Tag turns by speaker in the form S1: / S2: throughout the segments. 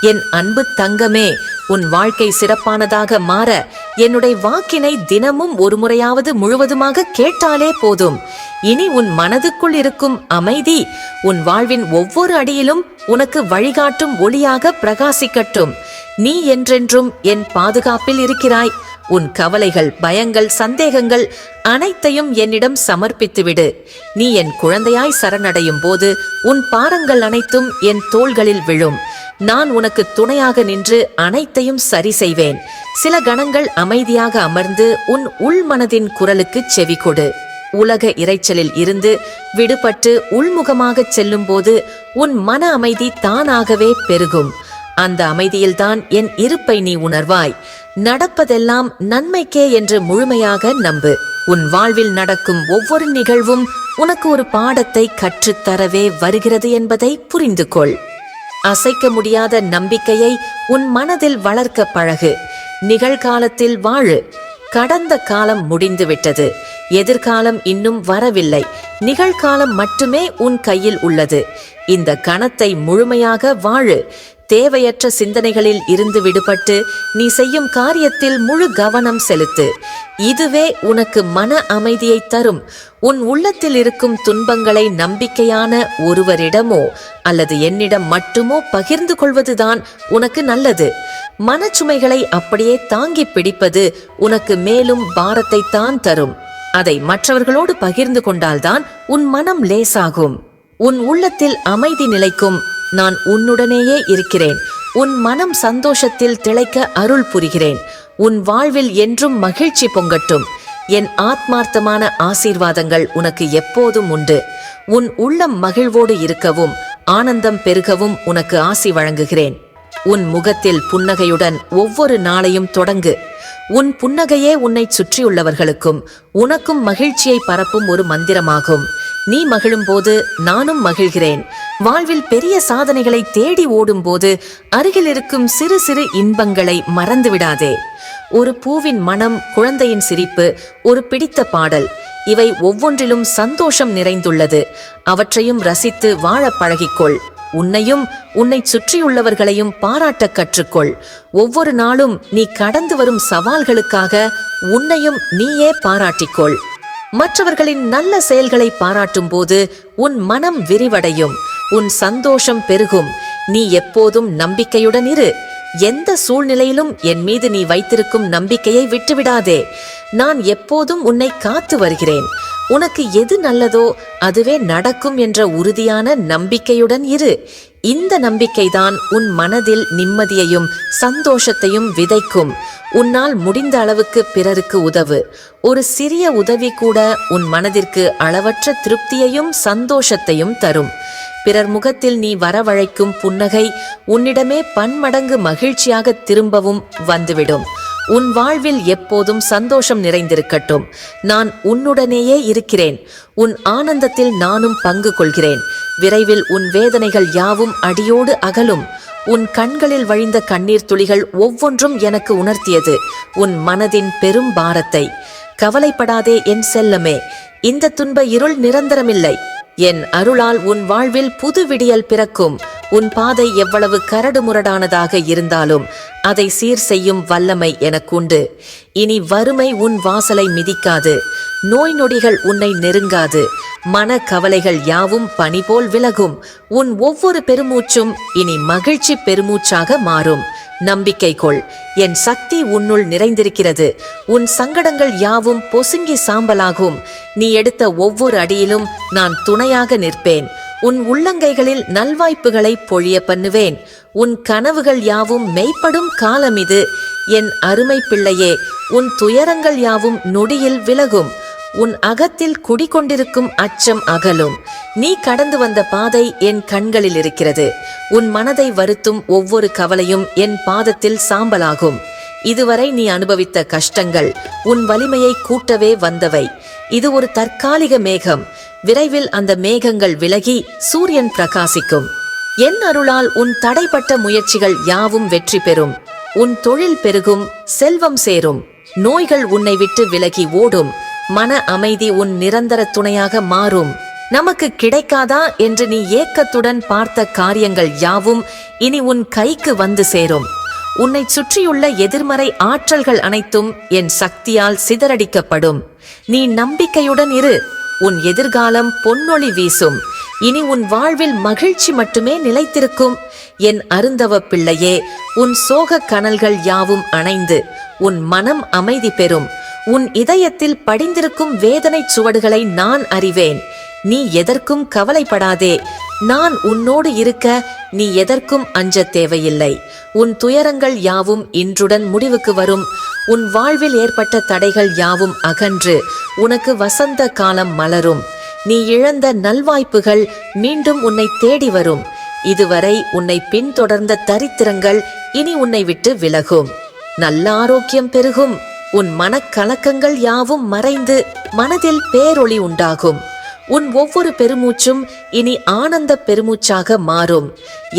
S1: என் அன்பு தங்கமே உன் வாழ்க்கை சிறப்பானதாக மாற என்னுடைய வாக்கினை தினமும் ஒரு முறையாவது முழுவதுமாக கேட்டாலே போதும். இனி உன் மனதுக்குள் இருக்கும் அமைதி உன் வாழ்வின் ஒவ்வொரு அடியிலும் உனக்கு வழிகாட்டும் ஒளியாக பிரகாசிக்கட்டும். நீ என்றென்றும் என் பாதுகாப்பில் இருக்கிறாய். உன் கவலைகள் பயங்கள் சந்தேகங்கள் அனைத்தையும் என்னிடம் சமர்ப்பித்துவிடு. நீ என் குழந்தையாய் சரணடையும் போது உன் பாரங்கள் அனைத்தும் என் தோள்களில் விழும். நான் உனக்கு துணையாக நின்று அனைத்தையும் சரி செய்வேன். சில கணங்கள் அமைதியாக அமர்ந்து உன் உள்மனதின் குரலுக்கு செவி கொடு. உலக இரைச்சலில் இருந்து விடுபட்டு உள்முகமாகச் செல்லும்போது உன் மன அமைதி தானாகவே பெருகும். அந்த அமைதியில்தான் என் இருப்பை நீ உணர்வாய். நடப்பதெல்லாம் நன்மைக்கே என்று முழுமையாக நம்பு. உன் வாழ்வில் நடக்கும் ஒவ்வொரு நிகழ்வும் உனக்கு ஒரு பாடத்தை கற்றுத்தரவே வருகிறது என்பதை புரிந்து கொள். அசைக்க முடியாத நம்பிக்கையை உன் மனதில் வளர்க்க பழகு. நிகழ்காலத்தில் வாழு. கடந்த காலம் முடிந்துவிட்டது எதிர்காலம் இன்னும் வரவில்லை. நிகழ்காலம் மட்டுமே உன் கையில் உள்ளது. இந்த கணத்தை முழுமையாக வாழு. தேவையற்ற சிந்தனைகளில் இருந்து விடுபட்டு நீ செய்யும் காரியத்தில் முழு கவனம் செலுத்து. இதுவே உனக்கு மன அமைதியை தரும். உன் உள்ளத்தில் இருக்கும் துன்பங்களை நம்பிக்கையான ஒருவரிடமோ அல்லது என்னிடம் மட்டுமோ பகிர்ந்து கொள்வதுதான் உனக்கு நல்லது. மனச்சுமைகளை அப்படியே தாங்கி பிடிப்பது உனக்கு மேலும் பாரத்தை தான் தரும். அதை மற்றவர்களோடு பகிர்ந்து கொண்டால்தான் உன் மனம் லேசாகும். உன் உள்ளத்தில் அமைதி நிலைக்கும். நான் உன்னுடனேயே இருக்கிறேன். உன் மனம் சந்தோஷத்தில் திளைக்க அருள் புரிகிறேன். உன் வாழ்வில் என்றும் மகிழ்ச்சி பொங்கட்டும். என் ஆத்மார்த்தமான ஆசீர்வாதங்கள் உனக்கு எப்போதும் உண்டு. உன் உள்ளம் மகிழ்வோடு இருக்கவும் ஆனந்தம் பெருகவும் உனக்கு ஆசி வழங்குகிறேன். உன் முகத்தில் புன்னகையுடன் ஒவ்வொரு நாளையும் தொடங்கு. உன் புன்னகையே உன்னை சுற்றியுள்ளவர்களுக்கும் உனக்கும் மகிழ்ச்சியை பரப்பும் ஒரு மந்திரமாகும். நீ மகிழும்போது நானும் மகிழ்கிறேன். வாழ்வில் பெரிய சாதனைகளை தேடி ஓடும்போது அருகில் இருக்கும் சிறு சிறு இன்பங்களை மறந்துவிடாதே. ஒரு பூவின் மனம் குழந்தையின் சிரிப்பு ஒரு பிடித்த பாடல் இவை ஒவ்வொன்றிலும் சந்தோஷம் நிறைந்துள்ளது. அவற்றையும் ரசித்து வாழப் பழகிக்கொள். உன்னையும் உன்னை சுற்றியுள்ளவர்களையும் பாராட்டக் கற்றுக்கொள். ஒவ்வொரு நாளும் நீ கடந்து வரும் சவால்களுக்காக உன்னையும் நீயே பாராட்டிக்கொள். மற்றவர்களின் நல்ல செயல்களை பாராட்டும் போது உன் மனம் விரிவடையும் உன் சந்தோஷம் பெருகும். நீ எப்போதும் நம்பிக்கையுடன் இரு. எந்த சூழ்நிலையிலும் என் மீது நீ வைத்திருக்கும் நம்பிக்கையை விட்டுவிடாதே. நான் எப்போதும் உன்னை காத்து வருகிறேன். உனக்கு எது நல்லதோ அதுவே நடக்கும் என்ற உறுதியான நம்பிக்கையுடன் இரு. இந்த நம்பிக்கைதான் உன் மனதில் நிம்மதியையும் சந்தோஷத்தையும் விதைக்கும். உன்னால் முடிந்த அளவுக்கு பிறருக்கு உதவு. ஒரு சிறிய உதவி கூட உன் மனதிற்கு அளவற்ற திருப்தியையும் சந்தோஷத்தையும் தரும். பிறர் முகத்தில் நீ வரவழைக்கும் புன்னகை உன்னிடமே பன்மடங்கு மகிழ்ச்சியாக திரும்பவும் வந்துவிடும். உன் வாழ்வில் எப்போதும் சந்தோஷம் நிறைந்திருக்கட்டும். நான் உன்னுடனேயே இருக்கிறேன். உன் ஆனந்தத்தில் நானும் பங்கு கொள்கிறேன். விரைவில் உன் வேதனைகள் யாவும் அடியோடு அகலும். உன் கண்களில் வழிந்த கண்ணீர் துளிகள் ஒவ்வொன்றும் எனக்கு உணர்த்தியது. உன் மனதின் பெரும் பாரத்தை. கவலைப்படாதே என் செல்லமே. இந்த துன்ப இருள் நிரந்தரமில்லை. என் அருளால் உன் வாழ்வில் புது விடியல் பிறக்கும். உன் பாதை எவ்வளவு கரடு முரடானதாக இருந்தாலும் அதை சீர் செய்யும் வல்லமை எனக்குண்டு. இனி வறுமை உன் வாசலை மிதிக்காது. நோய் நொடிகள் உன்னை நெருங்காது. மன கவலைகள் யாவும் பனி போல் விலகும். உன் ஒவ்வொரு பெருமூச்சும் இனி மகிழ்ச்சி பெருமூச்சாக மாறும். நம்பிக்கை கொள். என் சக்தி உன்னுள் நிறைந்திருக்கிறது. உன் சங்கடங்கள் யாவும் பொசுங்கி சாம்பலாகும். நீ எடுத்த ஒவ்வொரு அடியிலும் நான் துணையாக நிற்பேன். உன் உள்ளங்கைகளில் நல்வாய்ப்புகளை பொழிய பண்ணுவேன். உன் கனவுகள் யாவும் மெய்ப்படும் காலம் இது. என் அருமை பிள்ளையே உன் துயரங்கள் யாவும் நொடியில் விலகும். உன் அகத்தில் குடிகொண்டிருக்கும் அச்சம் அகலும். நீ கடந்து வந்த பாதை என் கண்களில் இருக்கிறது. உன் மனதை வருத்தும் ஒவ்வொரு கவலையும் என் பாதத்தில் சாம்பலாகும். இதுவரை நீ அனுபவித்த கஷ்டங்கள் உன் வலிமையை கூட்டவே வந்தவை. இது ஒரு தற்காலிக மேகம். விரைவில் அந்த மேகங்கள் விலகி சூரியன் பிரகாசிக்கும். என் அருளால் உன் தடைப்பட்ட முயற்சிகள் யாவும் வெற்றி பெறும். உன் தொழில் பெருகும் செல்வம் சேரும். நோய்கள் உன்னை விட்டு விலகி ஓடும். மன அமைதி உன் நிரந்தர துணையாக மாறும். நமக்கு கிடைக்காதா என்று நீ ஏக்கத்துடன் பார்த்த காரியங்கள் யாவும் இனி உன் கைக்கு வந்து சேரும். உன்னை சுற்றியுள்ள எதிர்மறை ஆற்றல்கள் அனைத்தும் என் சக்தியால் சிதறடிக்கப்படும். நீ நம்பிக்கையுடன் இரு. உன் எதிர்காலம் பொன்னொளி வீசும். இனி உன் வாழ்வில் மகிழ்ச்சி மட்டுமே நிலைத்திருக்கும். என் அருந்தவ பிள்ளையே உன் சோக கனல்கள் யாவும் அணைந்து உன் மனம் அமைதி பெறும். உன் இதயத்தில் படிந்திருக்கும் வேதனை சுவடுகளை நான் அறிவேன். நீ எதற்கும் கவலைப்படாதே நான் உன்னோடு இருக்க நீ எதற்கும் அஞ்ச தேவையில்லை. உன் துயரங்கள் யாவும் இன்றுடன் முடிவுக்கு வரும். உன் வாழ்வில் ஏற்பட்ட தடைகள் யாவும் அகன்று. உனக்கு வசந்த காலம் மலரும். நீ இழந்த நல்வாய்ப்புகள் மீண்டும் உன்னை தேடி வரும். இதுவரை உன்னை பின்தொடர்ந்த தரித்திரங்கள் இனி உன்னை விட்டு விலகும். நல்ல ஆரோக்கியம் பெருகும். உன் மனக்கலக்கங்கள் யாவும் மறைந்து மனதில் பேரொளி உண்டாகும். உன் ஒவ்வொரு பெருமூச்சும் இனி ஆனந்த பெருமூச்சாக மாறும்.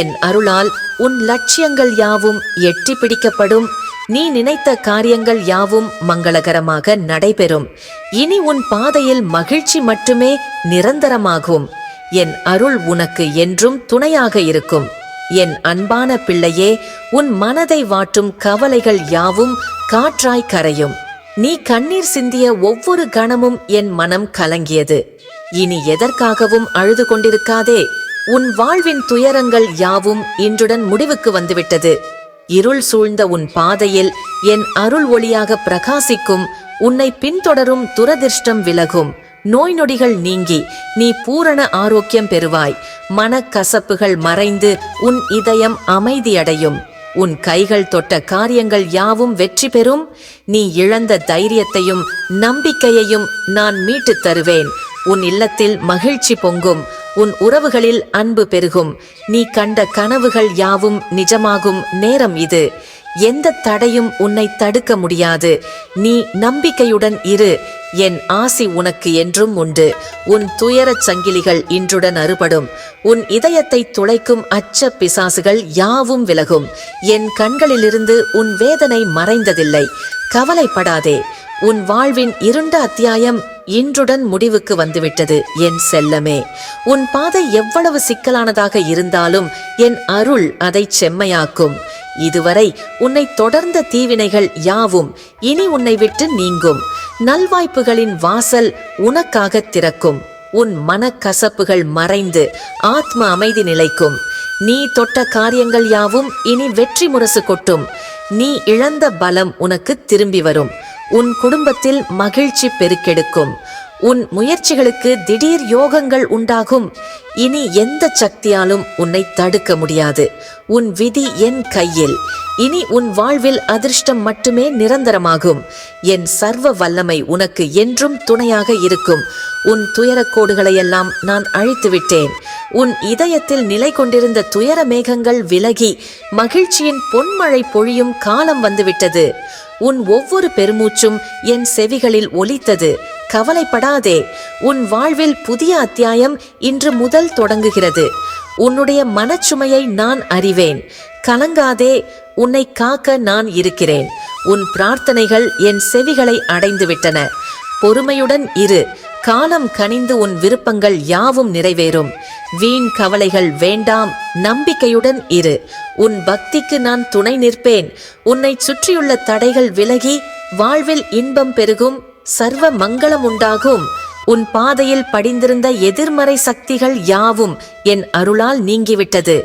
S1: என் அருளால் உன் லட்சியங்கள் யாவும் எட்டி பிடிக்கப்படும். நீ நினைத்த காரியங்கள் யாவும் மங்களகரமாக நடைபெறும். இனி உன் பாதையில் மகிழ்ச்சி மட்டுமே நிரந்தரமாகும். என் அருள் உனக்கு என்றும் துணையாக இருக்கும். என் அன்பான பிள்ளையே உன் மனதை வாட்டும் கவலைகள் யாவும் காற்றாய் கரையும். நீ கண்ணீர் சிந்திய ஒவ்வொரு கணமும் என் மனம் கலங்கியது. இனி எதற்காகவும் அழுது கொண்டிருக்காதே. உன் வாழ்வின் துயரங்கள் யாவும் இன்றுடன் முடிவுக்கு வந்துவிட்டது. இருள் சூழ்ந்த உன் பாதையில் என் அருள் ஒளியாக பிரகாசிக்கும் உன்னை பின்தொடரும் துரதிர்ஷ்டம் விலகும். நோய் நொடிகள் நீங்கி நீ பூரண ஆரோக்கியம் பெறுவாய். மனக்கசப்புகள் மறைந்து உன் இதயம் அமைதியடையும். உன் கைகள் தொட்ட காரியங்கள் யாவும் வெற்றி பெறும். நீ இழந்த தைரியத்தையும் நம்பிக்கையையும் நான் மீட்டுத் தருவேன். உன் இல்லத்தில் மகிழ்ச்சி பொங்கும். உன் உறவுகளில் அன்பு பெருகும். நீ கண்ட கனவுகள் யாவும் நிஜமாகும் நேரம் இது. எந்த தடையும் உன்னை தடுக்க முடியாது. நீ நம்பிக்கையுடன் இரு. என் ஆசி உனக்கு என்றும் உண்டு. உன் துயரச் சங்கிலிகள் இன்றுடன் அறுபடும். உன் இதயத்தை துளைக்கும் அச்ச பிசாசுகள் யாவும் விலகும். என் கண்களிலிருந்து உன் வேதனை மறைந்ததில்லை. கவலைப்படாதே. உன் வாழ்வின் இருண்ட அத்தியாயம் இன்றுடன் முடிவுக்கு வந்துவிட்டது என் செல்லமே. உன் பாதை எவ்வளவு சிக்கலானதாக இருந்தாலும் என் அருள் அதை செம்மையாக்கும். இதுவரை உன்னை தொடர்ந்த தீவினைகள் யாவும் இனி உன்னை விட்டு நீங்கும். நல்வாய்ப்புகளின் வாசல் உனக்காக திறக்கும். உன் மனக்கசப்புகள் மறைந்து ஆத்ம அமைதி நிலைக்கும். நீ தொட்ட காரியங்கள் யாவும் இனி வெற்றி முரசு கொட்டும். நீ இழந்த பலம் உனக்கு திரும்பி வரும். உன் குடும்பத்தில் மகிழ்ச்சி பெருக்கெடுக்கும். உன் முயற்சிகளுக்கு திடீர் யோகங்கள் உண்டாகும். இனி எந்த சக்தியாலும் உன்னை தடுக்க முடியாது. உன் விதி என் கையில். இனி உன் வாழ்வில் அதிர்ஷ்டம் மட்டுமே நிரந்தரமாகும். என் சர்வ வல்லமை உனக்கு என்றும் துணையாக இருக்கும். உன் துயரக்கோடுகளையெல்லாம் நான் அழித்துவிட்டேன். உன் இதயத்தில் நிலை கொண்டிருந்த துயர மேகங்கள் விலகி மகிழ்ச்சியின் பொன்மழை பொழியும் காலம் வந்துவிட்டது. உன் ஒவ்வொரு பெருமூச்சும் என் செவிகளில் ஒலித்தது. கவலைப்படாதே உன் வாழ்வில் புதிய அத்தியாயம் இன்று முதல் தொடங்குகிறது. உன்னுடைய மனச்சுமையை நான் அறிவேன். கலங்காதே உன்னை காக்க நான் இருக்கிறேன். உன் பிரார்த்தனைகள் என் செவிகளை அடைந்துவிட்டன. பொறுமையுடன் இரு. காலம் கனிந்து உன் விருப்பங்கள் யாவும் நிறைவேறும். வீண் கவலைகள் வேண்டாம் நம்பிக்கையுடன் இரு. உன் பக்திக்கு நான் துணை நிற்பேன். உன்னை சுற்றியுள்ள தடைகள் விலகி வாழ்வில் இன்பம் பெருகும் சர்வ மங்களம் உண்டாகும். உன் பாதையில் படிந்திருந்த எதிர்மறை சக்திகள் யாவும் என் அருளால் நீங்கிவிட்டது.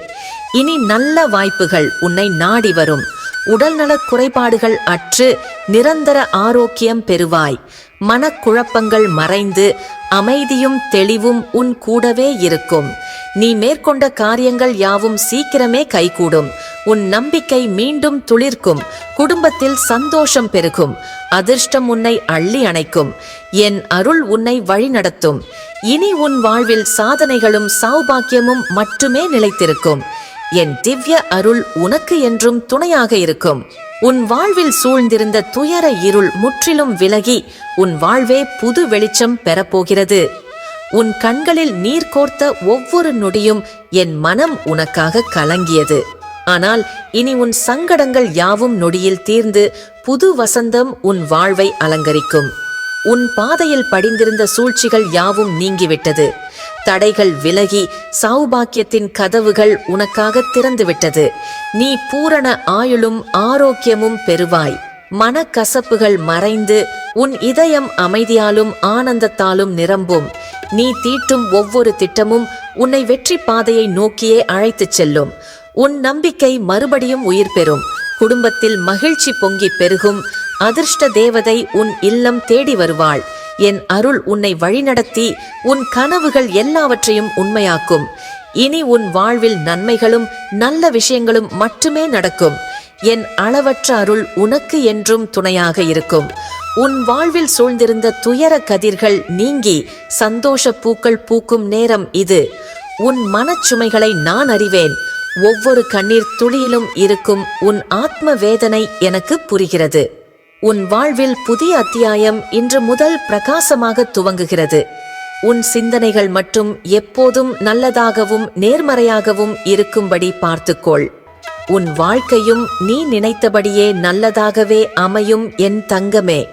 S1: இனி நல்ல வாய்ப்புகள் உன்னை நாடி வரும். உடல்நலக் குறைபாடுகள் அற்று நிரந்தர ஆரோக்கியம் பெறுவாய். மனக்குழப்பங்கள் மறைந்து அமைதியும் தெளிவும் உன் கூடவே இருக்கும். நீ மேற்கொண்ட காரியங்கள் யாவும் சீக்கிரமே கைகூடும். உன் நம்பிக்கை மீண்டும் துளிர்க்கும். குடும்பத்தில் சந்தோஷம் பெருகும். அதிர்ஷ்டம் உன்னை அள்ளி அணைக்கும். என் அருள் உன்னை வழிநடத்தும். இனி உன் வாழ்வில் சாதனைகளும் சௌபாக்கியமும் மட்டுமே நிலைத்திருக்கும். என் திவ்ய அருள் உனக்கு என்றும் துணையாக இருக்கும். உன் வாழ்வில் சூழ்ந்திருந்த துயர இருள் முற்றிலும் விலகி உன் வாழ்வே புது வெளிச்சம் பெறப்போகிறது. உன் கண்களில் நீர் கோர்த்த ஒவ்வொரு நொடியும் என் மனம் உனக்காக கலங்கியது. ஆனால் இனி உன் சங்கடங்கள் யாவும் நொடியில் தீர்ந்து புது வசந்தம் உன் வாழ்வை அலங்கரிக்கும். உன் பாதையில் படிந்திருந்த சூழ்ச்சிகள் யாவும் நீங்கிவிட்டது. தடைகள் விலகி சௌபாக்கியத்தின் கதவுகள் உனக்காக திறந்துவிட்டது. நீ பூரண ஆயுளும் ஆரோக்கியமும் பெறுவாய். மனக்கசப்புகள் மறைந்து உன் இதயம் அமைதியாலும் ஆனந்தத்தாலும் நிரம்பும். நீ தீட்டும் ஒவ்வொரு திட்டமும் உன்னை வெற்றி பாதையை நோக்கியே அழைத்துச் செல்லும். உன் நம்பிக்கை மறுபடியும் உயிர் பெறும். குடும்பத்தில் மகிழ்ச்சி பொங்கி பெருகும். அதிர்ஷ்ட தேவதை உன் இல்லம் தேடி வருவாள். என் அருள் உன்னை வழிநடத்தி உன் கனவுகள் எல்லாவற்றையும் உண்மையாக்கும். இனி உன் வாழ்வில் நன்மைகளும் நல்ல விஷயங்களும் மட்டுமே நடக்கும். என் அளவற்ற அருள் உனக்கு என்றும் துணையாக இருக்கும். உன் வாழ்வில் சூழ்ந்திருந்த துயர கதிர்கள் நீங்கி சந்தோஷ பூக்கள் பூக்கும் நேரம் இது. உன் மனச்சுமைகளை நான் அறிவேன். ஒவ்வொரு கண்ணீர் துளியிலும் இருக்கும் உன் ஆத்ம வேதனை எனக்கு புரிகிறது. உன் வாழ்வில் புதிய அத்தியாயம் இன்று முதல் பிரகாசமாக துவங்குகிறது. உன் சிந்தனைகள் மட்டும் எப்போதும் நல்லதாகவும் நேர்மறையாகவும் இருக்கும்படி பார்த்துக்கொள். உன் வாழ்க்கையும் நீ நினைத்தபடியே நல்லதாகவே அமையும் என் தங்கமே.